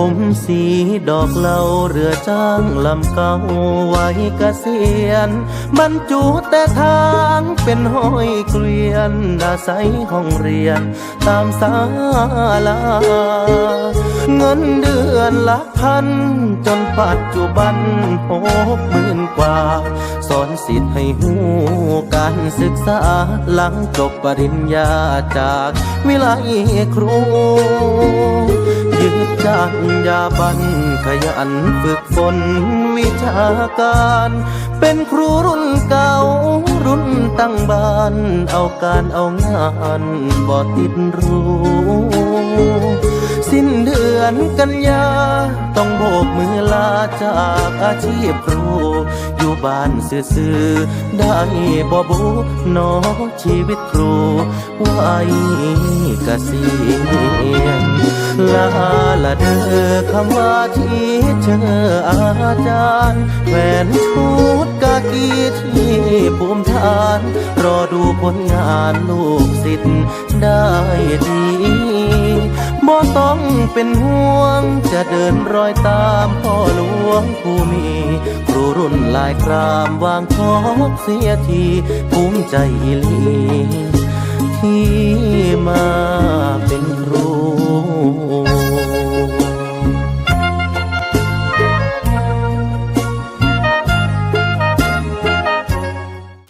ผมสีดอกเหลาเรือจ้างลำเก่าไว้เกษียณบรรจุแต่ทางเป็นห้อยเกวียนอาศัยห้องเรียน ตามศาลา เงินเดือนลักพัน จนปัจจุบันหกหมื่นกว่า สอนสิทธิ์ให้หูการศึกษาหลังจบปริญญาจากวิไลครู จัญญาบันขยันฝึกฝนวิชาการ เป็นครูรุ่นเก่ารุ่นตั้งบ้าน เอาการเอางานบ่ติดรู้สิ้นเดือนกันยา ต้องโบกมือลาจากอาชีพครู อยู่บ้านซื่อๆได้บ่บุนอชีวิตครูไว้เกษียณ ลาละเดอคำว่าที่เจออาจารย์แฟนชุดกากีที่ภูมิฐาน รอดูผลงานลูกศิษย์ได้ดีบ่ต้องเป็นห่วง จะเดินรอยตามพ่อหลวงผู้มี ครูรุ่นลายครามวางทอกเสียที ภูมิใจลีที่มา